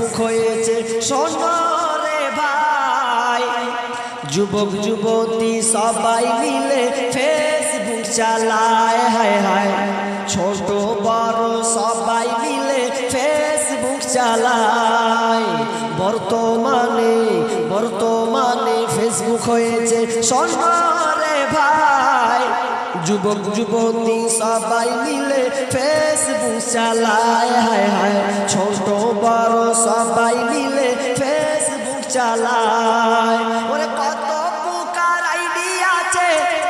হয়েছে সোনরে ভাই। যুবক, যুবতী সবাই মিলে ফেসবুক চালায়, হায় হায়। ছোট, বড় সবাই মিলে ফেসবুক চালায়। বর্তমানে বর্তমানে ফেসবুক হয়েছে সোনরে ভাই। যুবক, যুবতী সবাই মিলে ফেসবুক চালায়, হায় হায়। চালায় ওরে কত প্রকার আইডি আছে,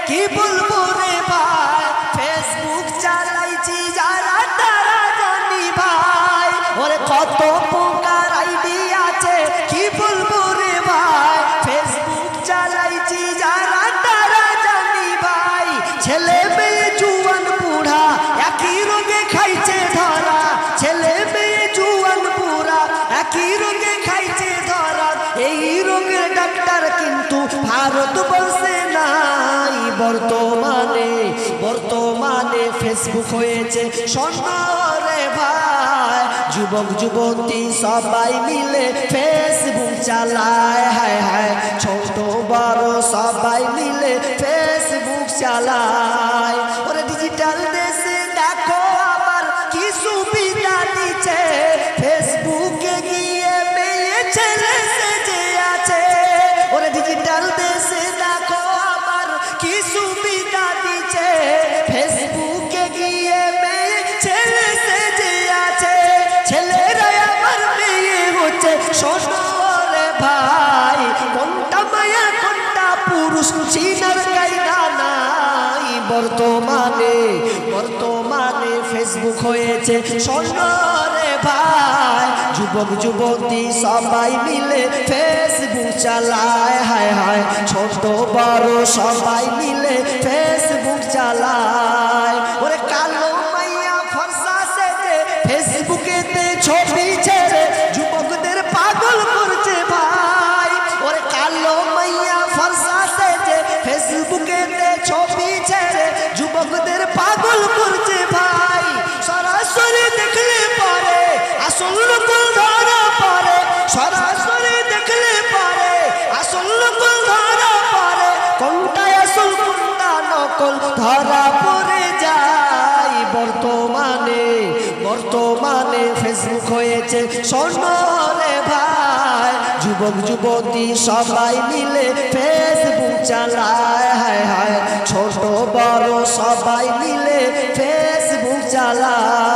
কি বলব রে ভাই? ফেসবুক চালাইছি যারা, তারা জানি ভাই। ওরে কত প্রকার আইডি আছে, কি বলব রে ভাই? ফেসবুক চালাইছি যারা, তারা জানি ভাই। ছেলে মেয়ে জুয়ান বুড়া একই রোগে খাইছে ভারত বলছে নাই বর্তমানে বর্তমানে ফেসবুক হয়েছে সন্ধ্যে ভাই। যুবক, যুবতী সবাই মিলে ফেসবুক চালায়। সুবিধা দিচ্ছে ফেসবুকে গিয়ে ভাই, কোনটা মায়া, কোনটা পুরুষ নাই। বর্তমানে বর্তমানে ফেসবুক হয়েছে সোনরে ভাই যুবক যুবতী সবাই মিলে ফেসবুক চালায়। বড় সবাই মিলে নকল ধরা পড়ে যায় বর্তমানে। বর্তমানে ফেসবুক হয়েছে স্বর্ণরে ভাই। যুবক, যুবতী সবাই মিলে ফেসবুক চালায়। হায় হায়, ছোট, বড় সবাই মিলে ফেসবুক চালায়।